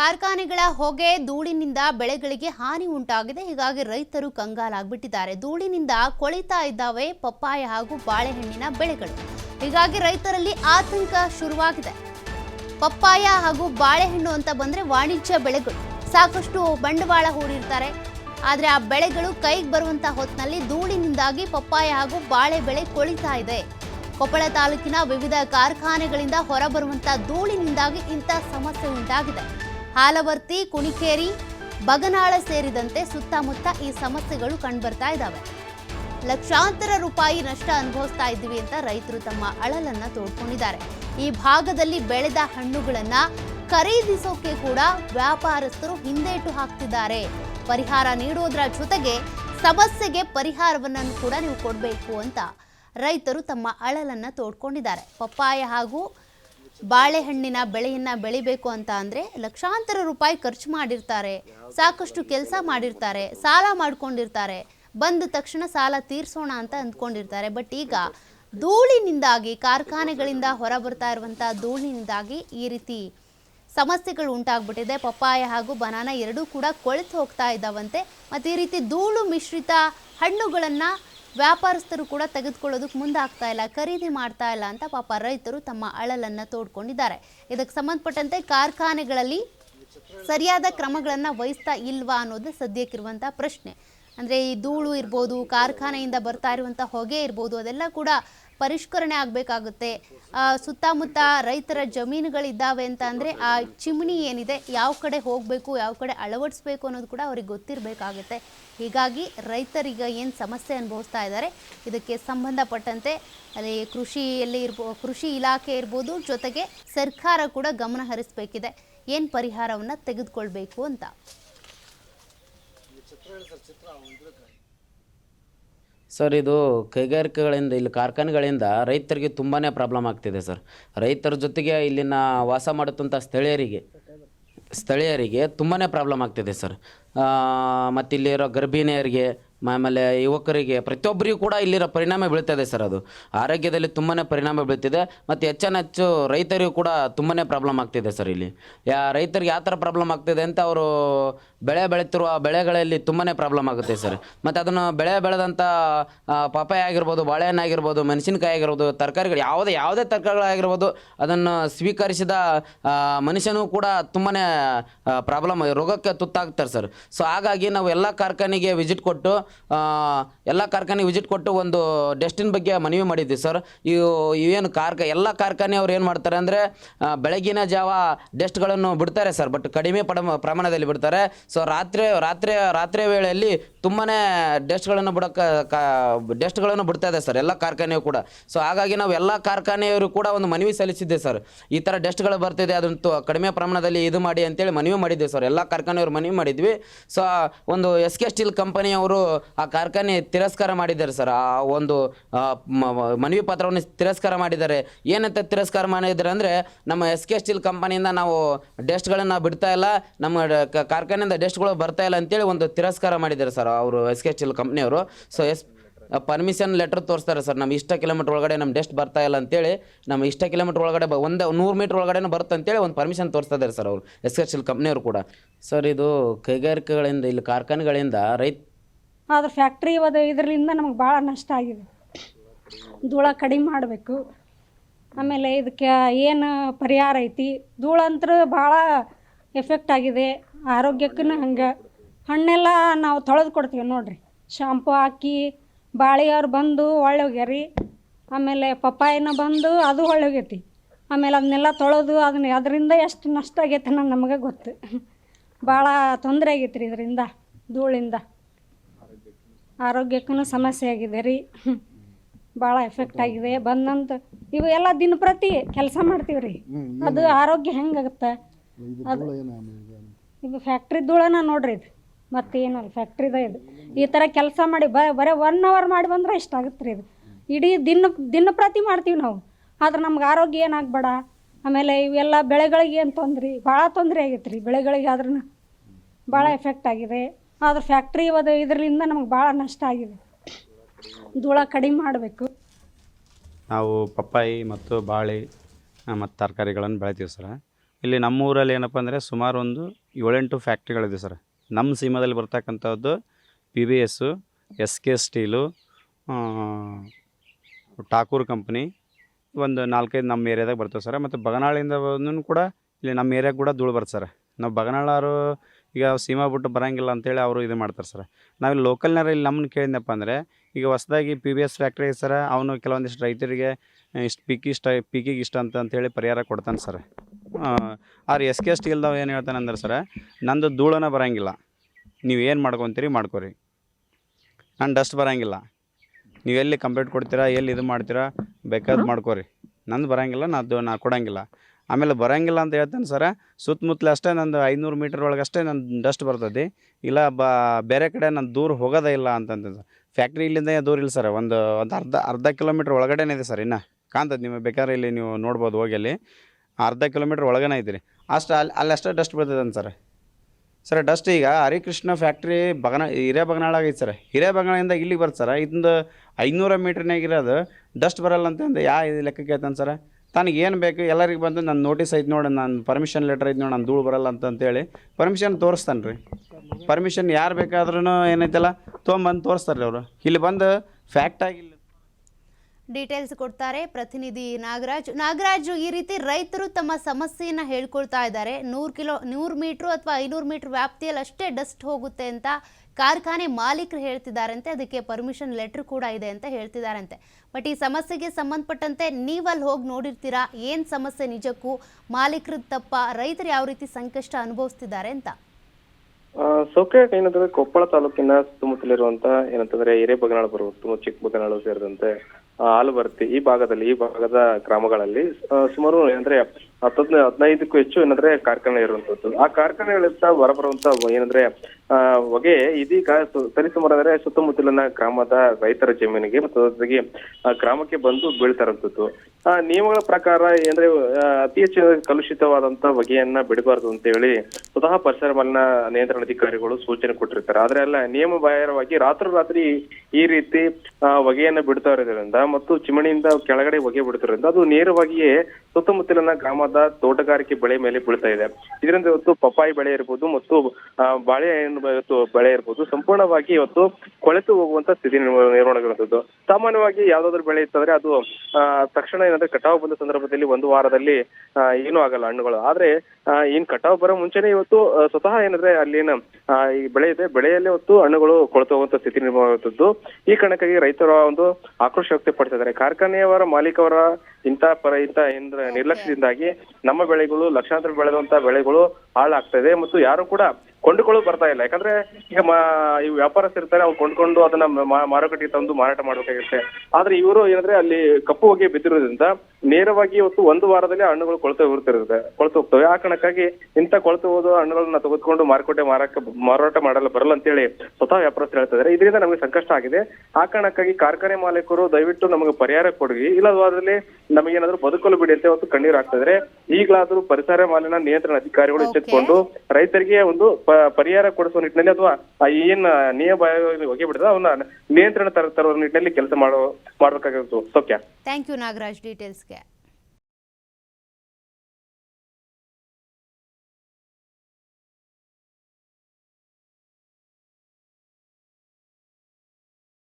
ಕಾರ್ಖಾನೆಗಳ ಹೊಗೆ, ಧೂಳಿನಿಂದ ಬೆಳೆಗಳಿಗೆ ಹಾನಿ ಉಂಟಾಗಿದೆ. ಹೀಗಾಗಿ ರೈತರು ಕಂಗಾಲಾಗ್ಬಿಟ್ಟಿದ್ದಾರೆ. ಧೂಳಿನಿಂದ ಕೊಳಿತಾ ಇದ್ದಾವೆ ಪಪ್ಪಾಯ ಹಾಗೂ ಬಾಳೆಹಣ್ಣಿನ ಬೆಳೆಗಳು. ಹೀಗಾಗಿ ರೈತರಲ್ಲಿ ಆತಂಕ ಶುರುವಾಗಿದೆ. ಪಪ್ಪಾಯ ಹಾಗೂ ಬಾಳೆಹಣ್ಣು ಅಂತ ಬಂದ್ರೆ ವಾಣಿಜ್ಯ ಬೆಳೆಗಳು. ಸಾಕಷ್ಟು ಬಂಡವಾಳ ಹೂಡಿರ್ತಾರೆ. ಆದರೆ ಆ ಬೆಳೆಗಳು ಕೈಗೆ ಬರುವಂತ ಹೊತ್ತಿನಲ್ಲಿ ಧೂಳಿನಿಂದಾಗಿ ಪಪ್ಪಾಯ ಹಾಗೂ ಬಾಳೆ ಬೆಳೆ ಕೊಳಿತಾ ಇದೆ. ಕೊಪ್ಪಳ ತಾಲೂಕಿನ ವಿವಿಧ ಕಾರ್ಖಾನೆಗಳಿಂದ ಹೊರಬರುವಂತ ಧೂಳಿನಿಂದಾಗಿ ಇಂಥ ಸಮಸ್ಯೆ ಉಂಟಾಗಿದೆ. ಹಾಲವರ್ತಿ, ಕುಣಿಕೇರಿ, ಬಗನಾಳ ಸೇರಿದಂತೆ ಸುತ್ತಮುತ್ತ ಈ ಸಮಸ್ಯೆಗಳು ಕಂಡುಬರ್ತಾ ಇದ್ದಾವೆ. ಲಕ್ಷಾಂತರ ರೂಪಾಯಿ ನಷ್ಟ ಅನುಭವಿಸ್ತಾ ಇದ್ದೀವಿ ಅಂತ ರೈತರು ತಮ್ಮ ಅಳಲನ್ನ ತೋಡ್ಕೊಂಡಿದ್ದಾರೆ. ಈ ಭಾಗದಲ್ಲಿ ಬೆಳೆದ ಹಣ್ಣುಗಳನ್ನ ಖರೀದಿಸೋಕೆ ಕೂಡ ವ್ಯಾಪಾರಸ್ಥರು ಹಿಂದೇಟು ಹಾಕ್ತಿದ್ದಾರೆ. ಪರಿಹಾರ ನೀಡೋದ್ರ ಜೊತೆಗೆ ಸಮಸ್ಯೆಗೆ ಪರಿಹಾರವನ್ನು ಕೂಡ ನೀವು ಕೊಡಬೇಕು ಅಂತ ರೈತರು ತಮ್ಮ ಅಳಲನ್ನ ತೋಡ್ಕೊಂಡಿದ್ದಾರೆ. ಪಪ್ಪಾಯ ಹಾಗೂ ಬಾಳೆಹಣ್ಣಿನ ಬೆಳೆಯನ್ನ ಬೆಳಿಬೇಕು ಅಂತ ಅಂದ್ರೆ ಲಕ್ಷಾಂತರ ರೂಪಾಯಿ ಖರ್ಚು ಮಾಡಿರ್ತಾರೆ. ಸಾಕಷ್ಟು ಕೆಲಸ ಮಾಡಿರ್ತಾರೆ, ಸಾಲ ಮಾಡ್ಕೊಂಡಿರ್ತಾರೆ. ಬಂದ ತಕ್ಷಣ ಸಾಲ ತೀರ್ಸೋಣ ಅಂತ ಅಂದ್ಕೊಂಡಿರ್ತಾರೆ. ಬಟ್ ಈಗ ಧೂಳಿನಿಂದಾಗಿ, ಕಾರ್ಖಾನೆಗಳಿಂದ ಹೊರ ಬರ್ತಾ ಇರುವಂಥ ಧೂಳಿನಿಂದಾಗಿ ಈ ರೀತಿ ಸಮಸ್ಯೆಗಳು ಉಂಟಾಗ್ಬಿಟ್ಟಿದೆ. ಪಪ್ಪಾಯ ಹಾಗೂ ಬನಾನ ಎರಡೂ ಕೂಡ ಕೊಳೆತು ಹೋಗ್ತಾ ಇದ್ದಾವಂತೆ. ಮತ್ತು ಈ ರೀತಿ ಧೂಳು ಮಿಶ್ರಿತ ಹಣ್ಣುಗಳನ್ನು ವ್ಯಾಪಾರಸ್ಥರು ಕೂಡ ತೆಗೆದುಕೊಳ್ಳೋದಕ್ಕೆ ಮುಂದಾಗ್ತಾ ಇಲ್ಲ, ಖರೀದಿ ಮಾಡ್ತಾ ಇಲ್ಲ ಅಂತ ಪಾಪ ರೈತರು ತಮ್ಮ ಅಳಲನ್ನು ತೋಡ್ಕೊಂಡಿದ್ದಾರೆ. ಇದಕ್ಕೆ ಸಂಬಂಧಪಟ್ಟಂತೆ ಕಾರ್ಖಾನೆಗಳಲ್ಲಿ ಸರಿಯಾದ ಕ್ರಮಗಳನ್ನು ವಹಿಸ್ತಾ ಇಲ್ವಾ ಅನ್ನೋದು ಸದ್ಯಕ್ಕಿರುವಂಥ ಪ್ರಶ್ನೆ. ಅಂದರೆ ಈ ಧೂಳು ಇರ್ಬೋದು, ಕಾರ್ಖಾನೆಯಿಂದ ಬರ್ತಾ ಇರುವಂಥ ಹೊಗೆ ಇರ್ಬೋದು, ಅದೆಲ್ಲ ಕೂಡ ಪರಿಷ್ಕರಣೆ ಆಗಬೇಕಾಗುತ್ತೆ. ಸುತ್ತಮುತ್ತ ರೈತರ ಜಮೀನುಗಳಿದ್ದಾವೆ ಅಂತ ಅಂದರೆ ಆ ಚಿಮಣಿ ಏನಿದೆ, ಯಾವ ಕಡೆ ಹೋಗಬೇಕು, ಯಾವ ಕಡೆ ಅಳವಡಿಸ್ಬೇಕು ಅನ್ನೋದು ಕೂಡ ಅವ್ರಿಗೆ ಗೊತ್ತಿರಬೇಕಾಗುತ್ತೆ. ಹೀಗಾಗಿ ರೈತರಿಗೆ ಏನು ಸಮಸ್ಯೆ ಅನುಭವಿಸ್ತಾ ಇದ್ದಾರೆ, ಇದಕ್ಕೆ ಸಂಬಂಧಪಟ್ಟಂತೆ ಅಲ್ಲಿ ಕೃಷಿಯಲ್ಲಿ ಇರ್ಬೋ, ಕೃಷಿ ಇಲಾಖೆ ಇರ್ಬೋದು, ಜೊತೆಗೆ ಸರ್ಕಾರ ಕೂಡ ಗಮನ ಹರಿಸಬೇಕಿದೆ. ಏನು ಪರಿಹಾರವನ್ನು ತೆಗೆದುಕೊಳ್ಬೇಕು ಅಂತ. ಸರ್, ಇದು ಕೈಗಾರಿಕೆಗಳಿಂದ, ಇಲ್ಲಿ ಕಾರ್ಖಾನೆಗಳಿಂದ ರೈತರಿಗೆ ತುಂಬಾ ಪ್ರಾಬ್ಲಮ್ ಆಗ್ತಿದೆ ಸರ್. ರೈತರ ಜೊತೆಗೆ ಇಲ್ಲಿನ ವಾಸ ಮಾಡುತ್ತಂಥ ಸ್ಥಳೀಯರಿಗೆ ಸ್ಥಳೀಯರಿಗೆ ತುಂಬಾ ಪ್ರಾಬ್ಲಮ್ ಆಗ್ತಿದೆ ಸರ್. ಮತ್ತು ಇಲ್ಲಿರೋ ಗರ್ಭಿಣಿಯರಿಗೆ ಆಮೇಲೆ ಯುವಕರಿಗೆ ಪ್ರತಿಯೊಬ್ಬರಿಗೂ ಕೂಡ ಇಲ್ಲಿರೋ ಪರಿಣಾಮ ಬೀಳ್ತದೆ ಸರ್ ಅದು. ಆರೋಗ್ಯದಲ್ಲಿ ತುಂಬಾ ಪರಿಣಾಮ ಬೀಳ್ತಿದೆ. ಮತ್ತು ಹೆಚ್ಚಾನ ಹೆಚ್ಚು ರೈತರಿಗೂ ಕೂಡ ತುಂಬಾ ಪ್ರಾಬ್ಲಮ್ ಆಗ್ತಿದೆ ಸರ್ ಇಲ್ಲಿ. ಯಾ ರೈತರಿಗೆ ಯಾವ ಥರ ಪ್ರಾಬ್ಲಮ್ ಆಗ್ತಿದೆ ಅಂತ ಅವರು ಬೆಳೆ ಬೆಳೀತಿರುವ ಬೆಳೆಗಳಲ್ಲಿ ತುಂಬಾ ಪ್ರಾಬ್ಲಮ್ ಆಗುತ್ತೆ ಸರ್. ಮತ್ತು ಅದನ್ನು ಬೆಳೆ ಬೆಳೆದಂಥ ಪಪಾಯ ಆಗಿರ್ಬೋದು, ಬಾಳೆಹಣ್ಣು ಆಗಿರ್ಬೋದು, ಮೆಣಸಿನಕಾಯಿ ಆಗಿರ್ಬೋದು, ತರಕಾರಿಗಳು ಯಾವುದೇ ಯಾವುದೇ ತರಕಾರಿಗಳಾಗಿರ್ಬೋದು ಅದನ್ನು ಸ್ವೀಕರಿಸಿದ ಮನುಷ್ಯನೂ ಕೂಡ ತುಂಬಾ ಪ್ರಾಬ್ಲಮ್, ರೋಗಕ್ಕೆ ತುತ್ತಾಗ್ತಾರೆ ಸರ್. ಸೊ ಹಾಗಾಗಿ ನಾವು ಎಲ್ಲ ಕಾರ್ಖಾನೆಗೆ ವಿಸಿಟ್ ಕೊಟ್ಟು ಎಲ್ಲ ಕಾರ್ಖಾನೆ ವಿಸಿಟ್ ಕೊಟ್ಟು ಒಂದು ಡೆಸ್ಟಿನ್ ಬಗ್ಗೆ ಮನವಿ ಮಾಡಿದ್ವಿ ಸರ್ ಇವು, ಇವೇನು ಕಾರ್ಖ, ಎಲ್ಲ ಕಾರ್ಖಾನೆಯವ್ರು ಏನು ಮಾಡ್ತಾರೆ ಅಂದರೆ ಬೆಳಗಿನ ಜಾವ ಡೆಸ್ಟ್ಗಳನ್ನು ಬಿಡ್ತಾರೆ ಸರ್ ಬಟ್ ಕಡಿಮೆ ಪ್ರಮಾಣದಲ್ಲಿ ಬಿಡ್ತಾರೆ. ಸೊ ರಾತ್ರಿ ರಾತ್ರಿ ರಾತ್ರಿ ವೇಳೆಯಲ್ಲಿ ತುಂಬಾ ಡೆಸ್ಟ್ಗಳನ್ನು ಕಾ, ಡಸ್ಟ್ಗಳನ್ನು ಬಿಡ್ತಾ ಇದೆ ಸರ್, ಎಲ್ಲ ಕಾರ್ಖಾನೆಯು ಕೂಡ. ಸೊ ಹಾಗಾಗಿ ನಾವು ಎಲ್ಲ ಕಾರ್ಖಾನೆಯವರು ಕೂಡ ಒಂದು ಮನವಿ ಸಲ್ಲಿಸಿದ್ದೆ ಸರ್. ಈ ಥರ ಡಸ್ಟ್ಗಳು ಬರ್ತಿದೆ, ಅದನ್ನು ಕಡಿಮೆ ಪ್ರಮಾಣದಲ್ಲಿ ಇದು ಮಾಡಿ ಅಂತೇಳಿ ಮನವಿ ಮಾಡಿದ್ವಿ ಸರ್. ಎಲ್ಲ ಕಾರ್ಖಾನೆಯವರು ಮನವಿ ಮಾಡಿದ್ವಿ. ಸೊ ಒಂದು ಎಸ್ ಕೆ ಸ್ಟೀಲ್ ಕಂಪನಿಯವರು ಆ ಕಾರ್ಖಾನೆ ತಿರಸ್ಕಾರ ಮಾಡಿದ್ದಾರೆ ಸರ್. ಆ ಒಂದು ಮನವಿ ಪತ್ರವನ್ನು ತಿರಸ್ಕಾರ ಮಾಡಿದ್ದಾರೆ. ಏನಂತ ತಿರಸ್ಕಾರ ಮಾಡಿದ್ದಾರೆ ಅಂದರೆ, ನಮ್ಮ ಎಸ್ ಕೆ ಸ್ಟೀಲ್ ಕಂಪನಿಯಿಂದ ನಾವು ಡಸ್ಟ್ಗಳನ್ನು ಬಿಡ್ತಾ ಇಲ್ಲ, ನಮ್ಮ ಕಾರ್ಖಾನೆಯಿಂದ ಡಸ್ಟ್ಗಳು ಬರ್ತಾ ಇಲ್ಲ ಅಂತೇಳಿ ಒಂದು ತಿರಸ್ಕಾರ ಮಾಡಿದ್ದಾರೆ ಸರ್. ಅವರು ಎಸ್ ಕೆ ಸ್ಟೀಲ್ ಕಂಪ್ನಿಯವರು ಸೊ ಎಸ್ ಪರ್ಮಿಷನ್ ಲೆಟರ್ ತೋರಿಸ್ತಾರೆ ಸರ್. ನಮ್ಮ ಇಷ್ಟ ಕಿಲೋಮೀಟ್ರ್ ಒಳಗಡೆ ನಮ್ಮ ಡೆಸ್ಟ್ ಬರ್ತಾ ಇಲ್ಲ ಅಂತೇಳಿ ನಮ್ಮ ಇಷ್ಟ ಕಿಲೋಮೀಟ್ರ್ ಒಳಗಡೆ ಬ ಒಂದು ನೂರು ಮೀಟ್ರ್ ಒಳಗಡೆ ಬರುತ್ತೆ ಅಂತೇಳಿ ಒಂದು ಪರ್ಮಿಷನ್ ತೋರಿಸ್ತಾ ಇದ್ದಾರೆ ಸರ್ ಅವರು ಎಸ್ ಕೆ ಎಲ್ ಕಂಪ್ನಿಯವರು ಕೂಡ. ಸರ್ ಇದು ಕೈಗಾರಿಕೆಗಳಿಂದ ಇಲ್ಲಿ ಕಾರ್ಖಾನೆಗಳಿಂದ ರೈತ ಆದ್ರೆ ಫ್ಯಾಕ್ಟ್ರಿ ಅದು ಇದರಿಂದ ನಮಗೆ ಭಾಳ ನಷ್ಟ ಆಗಿದೆ. ಧೂಳ ಕಡಿಮೆ ಮಾಡಬೇಕು. ಆಮೇಲೆ ಇದಕ್ಕೆ ಏನು ಪರಿಹಾರ ಐತಿ? ಧೂಳ ಅಂತೂ ಭಾಳ ಎಫೆಕ್ಟ್ ಆಗಿದೆ. ಆರೋಗ್ಯಕ್ಕೂ ಹಂಗೆ. ಹಣ್ಣೆಲ್ಲ ನಾವು ತೊಳೆದು ಕೊಡ್ತೀವಿ ನೋಡಿರಿ. ಶಾಂಪು ಹಾಕಿ ಬಾಳೆಯವ್ರು ಬಂದು ಒಳ್ಳೆ ಹೋಗ್ಯಾರಿ. ಆಮೇಲೆ ಪಪ್ಪಾಯಿನ ಬಂದು ಅದು ಒಳ್ಳೆ ಹೋಗೈತಿ. ಆಮೇಲೆ ಅದನ್ನೆಲ್ಲ ತೊಳೆದು ಅದನ್ನ ಅದರಿಂದ ಎಷ್ಟು ನಷ್ಟ ಆಗೈತೆ ಅನ್ನೋದು ನಮಗೆ ಗೊತ್ತು. ಭಾಳ ತೊಂದರೆ ಆಗೈತೆ ರೀ ಇದರಿಂದ ಧೂಳಿಂದ. ಆರೋಗ್ಯಕ್ಕೂ ಸಮಸ್ಯೆ ಆಗಿದೆ ರೀ. ಭಾಳ ಎಫೆಕ್ಟ್ ಆಗಿದೆ. ಬಂದಂತ ಇವು ಎಲ್ಲ ದಿನಪ್ರತಿ ಕೆಲಸ ಮಾಡ್ತೀವಿ ರೀ. ಅದು ಆರೋಗ್ಯ ಹೆಂಗಾಗುತ್ತೆ ಅದು ಇದು? ಫ್ಯಾಕ್ಟ್ರಿ ಧೂಳನ ನೋಡ್ರಿ ಇದು. ಮತ್ತೇನಲ್ಲ ಫ್ಯಾಕ್ಟ್ರಿದ ಇದು. ಈ ಥರ ಕೆಲಸ ಮಾಡಿ, ಬ, ಬರೀ ಒನ್ ಅವರ್ ಮಾಡಿ ಬಂದ್ರೆ ಇಷ್ಟ ಆಗುತ್ತೆ ರೀ ಇದು? ಇಡೀ ದಿನ ದಿನ ಪ್ರತಿ ಮಾಡ್ತೀವಿ ನಾವು. ಆದ್ರೆ ನಮ್ಗೆ ಆರೋಗ್ಯ ಏನಾಗಬೇಡ. ಆಮೇಲೆ ಇವೆಲ್ಲ ಬೆಳೆಗಳಿಗೆ ಏನು ತೊಂದ್ರೆ? ಭಾಳ ತೊಂದರೆ ಆಗೈತೆ ರೀ ಬೆಳೆಗಳಿಗೆ ಆದ್ರೂ ಭಾಳ ಎಫೆಕ್ಟ್ ಆಗಿದೆ. ಆದ್ರೆ ಫ್ಯಾಕ್ಟ್ರಿ ಅದು ಇದರಿಂದ ನಮ್ಗೆ ಭಾಳ ನಷ್ಟ ಆಗಿದೆ. ಧೂಳ ಕಡಿಮೆ ಮಾಡಬೇಕು. ನಾವು ಪಪ್ಪಾಯಿ ಮತ್ತು ಬಾಳೆ ಮತ್ತು ತರಕಾರಿಗಳನ್ನು ಬೆಳಿತೀವಿ ಸರ. ಇಲ್ಲಿ ನಮ್ಮ ಊರಲ್ಲಿ ಏನಪ್ಪ ಅಂದರೆ ಸುಮಾರು ಒಂದು ಏಳೆಂಟು ಫ್ಯಾಕ್ಟ್ರಿಗಳಿದೆ ಸರ್. ನಮ್ಮ ಸೀಮಾದಲ್ಲಿ ಬರ್ತಕ್ಕಂಥದ್ದು P V S S K steel Thakur company, ಒಂದು ನಾಲ್ಕೈದು ನಮ್ಮ ಏರಿಯಾದಾಗ ಬರ್ತವೆ ಸರ್. ಮತ್ತು ಬಗನಾಳಿಂದ ಬಂದೂ ಕೂಡ ಇಲ್ಲಿ ನಮ್ಮ ಏರಿಯಾಗೆ ಕೂಡ ಧೂಳು ಬರ್ತಾರೆ ಸರ್. ನಾವು ಬಗನಾಳರು ಈಗ ಸೀಮಾ ಬಿಟ್ಟು ಬರೋಂಗಿಲ್ಲ ಅಂತೇಳಿ ಅವರು ಇದು ಮಾಡ್ತಾರೆ ಸರ್. ನಾವಿಲ್ಲಿ ಲೋಕಲ್ನಾರ ಇಲ್ಲಿ ನಮ್ಮನ್ನ ಕೇಳಿದ್ನಪ್ಪ ಅಂದರೆ ಈಗ ಹೊಸದಾಗಿ P B S factory sir ಅವನು ಕೆಲವೊಂದಿಷ್ಟು ರೈತರಿಗೆ ಇಷ್ಟು ಪೀಕ್ ಇಷ್ಟ ಪೀಕಿಗೆ ಇಷ್ಟ ಅಂತ ಅಂತೇಳಿ ಪರಿಹಾರ ಕೊಡ್ತಾನೆ ಸರ್. ಆದ್ರೆ ಎಸ್ ಕೆ ಸ್ಟೀಲ್ದವ ಏನು ಹೇಳ್ತಾನೆ ಅಂದ್ರೆ ಸರ ನಂದು ಧೂಳನ ಬರೋಂಗಿಲ್ಲ. ನೀವು ಏನು ಮಾಡ್ಕೊತೀರಿ ಮಾಡ್ಕೊರಿ. ನಾನು ಡಸ್ಟ್ ಬರೋಂಗಿಲ್ಲ. ನೀವು ಎಲ್ಲಿ ಕಂಪ್ಲೇಂಟ್ ಕೊಡ್ತೀರಾ ಎಲ್ಲಿ ಇದು ಮಾಡ್ತೀರಾ ಬೇಕಾದ್ ಮಾಡ್ಕೊರಿ. ನಂದು ಬರೋಂಗಿಲ್ಲ ನಾದು ನಾ ಕೊಡೋಂಗಿಲ್ಲ. ಆಮೇಲೆ ಬರೋಂಗಿಲ್ಲ ಅಂತ ಹೇಳ್ತಾನೆ ಸರ ಸುತ್ತಮುತ್ತಲೇ ಅಷ್ಟೇ ನಂದು ಐನೂರು ಮೀಟರ್ ಒಳಗಷ್ಟೇ ನನ್ನ ಡಸ್ಟ್ ಬರ್ತದೆ. ಇಲ್ಲ ಬ ಬೇರೆ ಕಡೆ ನಾನು ದೂರ ಹೋಗೋದೇ ಇಲ್ಲ ಅಂತಂದ ಫ್ಯಾಕ್ಟ್ರಿ ಇಲ್ಲಿಂದ ದೂರ ಇಲ್ಲ ಸರ್ ಒಂದು ಒಂದು ಅರ್ಧ ಅರ್ಧ ಕಿಲೋಮೀಟ್ರ್ ಒಳಗಡೆನೇ ಇದೆ ಸರ್ ಇನ್ನು. ಕಾಣ್ತದೆ ನಿಮಗೆ ಬೇಕಾದ್ರೆ ಇಲ್ಲಿ ನೀವು ನೋಡ್ಬೋದು ಹೋಗಿ ಅಲ್ಲಿ. ಅರ್ಧ ಕಿಲೋಮೀಟ್ರ್ ಒಳಗೇ ಇದ್ದೀರಿ. ಅಷ್ಟು ಅಲ್ಲಿ ಅಲ್ಲಿ ಅಷ್ಟೇ ಡಸ್ಟ್ ಬರ್ತದೆ ಸರ್ ಸರ್ ಡಸ್ಟ್ ಈಗ ಹರಿಕೃಷ್ಣ ಫ್ಯಾಕ್ಟ್ರಿ ಬಗನ ಹಿರೇಬಗನಾಳ ಐತೆ ಸರ್ ಹಿರೇಬಗನಾಳಿಂದ ಇಲ್ಲಿಗೆ ಬರುತ್ತೆ ಸರ್ ಇದೊಂದು ಐನೂರ ಮೀಟ್ರ್ನಾಗ ಇರೋದು. ಡಸ್ಟ್ ಬರಲ್ಲ ಅಂತಂದು ಯಾ ಇದು ಲೆಕ್ಕಕ್ಕೆ ಕೇಳ್ತಾನೆ ಸರ್ ತನಗೆ ಏನು ಬೇಕು, ಎಲ್ಲರಿಗೆ ಬಂದು ನನ್ನ ನೋಟಿಸ್ ಐತೆ ನೋಡಿ, ನಾನು ಪರ್ಮಿಷನ್ ಲೆಟರ್ ಐತೆ ನೋಡಿ, ನಾನು ಧೂಳು ಬರಲ್ಲ ಅಂತ ಅಂತೇಳಿ ಪರ್ಮಿಷನ್ ತೋರಿಸ್ತಾನೆ ರೀ. ಪರ್ಮಿಷನ್ ಯಾರು ಬೇಕಾದ್ರೂ ಏನೈತಲ್ಲ ತೊಗೊಂಬಂದು ತೋರಿಸ್ತಾರೆ ರೀ ಅವರು. ಇಲ್ಲಿ ಬಂದು ಫ್ಯಾಕ್ಟಾಗಿ ಇಲ್ಲಿ ಡೀಟೇಲ್ಸ್ ಕೊಡ್ತಾರೆ ಪ್ರತಿನಿಧಿ ನಾಗರಾಜ್. ನಾಗರಾಜ್ ಈ ರೀತಿ ರೈತರು ತಮ್ಮ ಸಮಸ್ಯೆಯನ್ನು ಹೇಳ್ಕೊಳ್ತಾ ಇದ್ದಾರೆ. ನೂರು ಕಿಲೋ, ನೂರು ಮೀಟ್ರು ಅಥವಾ ಐನೂರು ಮೀಟ್ರ್ ವ್ಯಾಪ್ತಿಯಲ್ಲಿ ಅಷ್ಟೇ ಡಸ್ಟ್ ಹೋಗುತ್ತೆ ಅಂತ ಕಾರ್ಖಾನೆ ಮಾಲೀಕರು ಹೇಳ್ತಿದ್ದಾರಂತೆ, ಅದಕ್ಕೆ ಪರ್ಮಿಷನ್ ಲೆಟರ್ ಕೂಡ ಇದೆ ಅಂತ ಹೇಳ್ತಿದ್ದಾರಂತೆ. ಬಟ್ ಈ ಸಮಸ್ಯೆಗೆ ಸಂಬಂಧಪಟ್ಟಂತೆ ನೀವಲ್ಲಿ ಹೋಗಿ ನೋಡಿರ್ತೀರಾ? ಏನು ಸಮಸ್ಯೆ ನಿಜಕ್ಕೂ? ಮಾಲೀಕರ ತಪ್ಪ, ರೈತರು ಯಾವ ರೀತಿ ಸಂಕಷ್ಟ ಅನುಭವಿಸ್ತಿದ್ದಾರೆ ಅಂತ? ಸೌಖ್ಯ ಏನಂತಂದ್ರೆ ಕೊಪ್ಪಳ ತಾಲೂಕಿನ ಸುತ್ತಮುತ್ತಲಿರುವಂತ ಏನಂತಂದ್ರೆ ಹಿರೇಬಗನಾಳು ಬರುವ ಚಿಕ್ಕ ಬಗನಾಳು ಸೇರಿದಂತೆ ಆಲುಬರ್ತಿ ಈ ಭಾಗದಲ್ಲಿ, ಈ ಭಾಗದ ಗ್ರಾಮಗಳಲ್ಲಿ ಸುಮಾರು ಏನಂದ್ರೆ ಹತ್ತದ್ನ ಹದಿನೈದಕ್ಕೂ ಹೆಚ್ಚು ಏನಂದ್ರೆ ಕಾರ್ಖಾನೆ ಇರುವಂತದ್ದು. ಆ ಕಾರ್ಖಾನೆಗಳಿಂದ ಹೊರಬರುವಂತ ಏನಂದ್ರೆ ಆ, ಹೊಗೆ ಇದೀಗ ಸು- ಸರಿಸುಮಾರು ಅಂದ್ರೆ ಸುತ್ತಮುತ್ತಲಿನ ಗ್ರಾಮದ ರೈತರ ಜಮೀನಿಗೆ ಮತ್ತು ಜೊತೆಗೆ ಗ್ರಾಮಕ್ಕೆ ಬಂದು ಬೀಳ್ತಾ ಇರುವಂತದ್ದು ಆ ನಿಯಮಗಳ ಪ್ರಕಾರ ಏನಂದ್ರೆ ಅತಿ ಹೆಚ್ಚು ಕಲುಷಿತವಾದಂತ ಹೊಗೆಯನ್ನ ಬಿಡಬಾರದು ಅಂತ ಹೇಳಿ ಸ್ವತಃ ಪರಿಸರ ಮಾಲಿನ್ಯ ನಿಯಂತ್ರಣ ಅಧಿಕಾರಿಗಳು ಸೂಚನೆ ಕೊಟ್ಟಿರ್ತಾರೆ. ಆದ್ರೆ ಅಲ್ಲ ನಿಯಮ ಬಾಹಿರವಾಗಿ ರಾತ್ರೋರಾತ್ರಿ ಈ ರೀತಿ ಹೊಗೆಯನ್ನ ಬಿಡ್ತಾ ಇರೋದ್ರಿಂದ ಮತ್ತು ಚಿಮಣಿಯಿಂದ ಕೆಳಗಡೆ ಹೊಗೆ ಬಿಡ್ತಿರೋದ್ರಿಂದ ಅದು ನೇರವಾಗಿಯೇ ಸುತ್ತಮುತ್ತಲಿನ ಗ್ರಾಮದ ತೋಟಗಾರಿಕೆ ಬೆಳೆ ಮೇಲೆ ಬೀಳ್ತಾ ಇದೆ. ಇದರಿಂದ ಇವತ್ತು ಪಪ್ಪಾಯಿ ಬೆಳೆ ಇರ್ಬೋದು ಮತ್ತು ಬಾಳೆ ಇವತ್ತು ಬೆಳೆ ಇರ್ಬೋದು. ಸಂಪೂರ್ಣವಾಗಿ ಇವತ್ತು ಕೊಳೆತು ಹೋಗುವಂತ ಸ್ಥಿತಿ ನಿರ್ಮ- ನಿರ್ಮಾಣವಾಗಿರುವಂತದ್ದು ಸಾಮಾನ್ಯವಾಗಿ ಯಾವ್ದಾದ್ರು ಬೆಳೆ ಇತ್ತಂದ್ರೆ ಅದು ತಕ್ಷಣ ಏನಂದ್ರೆ ಕಟಾವು ಬಂದ ಸಂದರ್ಭದಲ್ಲಿ ಒಂದು ವಾರದಲ್ಲಿ ಏನು ಆಗಲ್ಲ ಹಣ್ಣುಗಳು. ಆದ್ರೆ ಏನ್ ಕಟಾವು ಬರೋ ಮುಂಚೆನೆ ಇವತ್ತು ಸ್ವತಃ ಏನಂದ್ರೆ ಅಲ್ಲಿನ ಈ ಬೆಳೆ ಇದೆ. ಬೆಳೆಯಲ್ಲೇ ಹೊತ್ತು ಹಣ್ಣುಗಳು ಕೊಳೆತು ಹೋಗುವಂತ ಸ್ಥಿತಿ ನಿರ್ಮಾಣವಾಗುತ್ತದ್ದು ಈ ಕಾರಣಕ್ಕಾಗಿ ರೈತರ ಒಂದು ಆಕ್ರೋಶ ವ್ಯಕ್ತಪಡಿಸಿದ್ದಾರೆ. ಕಾರ್ಖಾನೆಯವರ ಮಾಲೀಕವರ ಇಂಥ ಪರ ಇಂಥ ಏನ್ರ ನಿರ್ಲಕ್ಷ್ಯದಿಂದಾಗಿ ನಮ್ಮ ಬೆಳೆಗಳು ಲಕ್ಷಾಂತರ ಬೆಳೆದಂತ ಬೆಳೆಗಳು ಹಾಳಾಗ್ತಾ ಇದೆ. ಮತ್ತು ಯಾರು ಕೂಡ ಕೊಂಡುಕೊಳ್ಳೋ ಬರ್ತಾ ಇಲ್ಲ. ಯಾಕಂದ್ರೆ ಈಗ ಈ ವ್ಯಾಪಾರಸ್ಥರು ಇರ್ತಾರೆ ಅವ್ರು ಕೊಂಡ್ಕೊಂಡು ಅದನ್ನ ಮಾರುಕಟ್ಟೆಗೆ ತಂದು ಮಾರಾಟ ಮಾಡಬೇಕಾಗುತ್ತೆ ಆದ್ರೆ ಇವರು ಏನಂದ್ರೆ ಅಲ್ಲಿ ಕಪ್ಪು ಹೊಗೆ ಬಿದ್ದಿರೋದ್ರಿಂದ ನೇರವಾಗಿ ಇವತ್ತು ಒಂದು ವಾರದಲ್ಲಿ ಹಣ್ಣುಗಳು ಕೊಳತೆ ಹೋಗ್ತಿರುತ್ತೆ ಕೊಳತು ಹೋಗ್ತವೆ. ಆ ಕಾರಣಕ್ಕಾಗಿ ಇಂಥ ಕೊಳತು ಹೋದ ಹಣ್ಣುಗಳನ್ನ ತೆಗೆದುಕೊಂಡು ಮಾರುಕಟ್ಟೆ ಮಾರಾಟ ಮಾರಾಟ ಮಾಡಲ್ಲ ಬರಲ್ಲ ಅಂತ ಹೇಳಿ ಸ್ವತಃ ವ್ಯಾಪಾರಸ್ಥರು ಹೇಳ್ತಾ ಇದ್ದಾರೆ. ಇದರಿಂದ ನಮಗೆ ಸಂಕಷ್ಟ ಆಗಿದೆ. ಆ ಕಾರಣಕ್ಕಾಗಿ ಕಾರ್ಖಾನೆ ಮಾಲೀಕರು ದಯವಿಟ್ಟು ನಮಗೆ ಪರಿಹಾರ ಕೊಡಿ ಇಲ್ಲವಾದಲ್ಲಿ ನಮಗೇನಾದ್ರೂ ಬದುಕಲು ಬಿಡಿ ಅಂತ ಇವತ್ತು ಕಣ್ಣೀರು ಇದ್ದಾರೆ ಈಗಲಾದ್ರೂ ಪರಿಸರ ಮಾಲಿನ್ಯ ನಿಯಂತ್ರಣ ಅಧಿಕಾರಿಗಳು. ಎಚ್ಚೆತ್ತುಕೊಂಡು ರೈತರಿಗೆ ಒಂದು ಪರಿಹಾರ ಕೊಡಿಸುವ ನಿಟ್ಟಿನಲ್ಲಿ ಅಥವಾ ಏನ್ ನಿಯಮ ಹೋಗಿ ಬಿಡದ ಅವನ್ನ ನಿಯಂತ್ರಣ ತರ ತರುವ ನಿಟ್ಟಿನಲ್ಲಿ ಕೆಲಸ ಮಾಡೋ ಮಾಡ್ಬೇಕಾಗಿತ್ತು ಸೌಖ್ಯ. Thank you Nagaraj ಡೀಟೇಲ್ಸ್ಗೆ.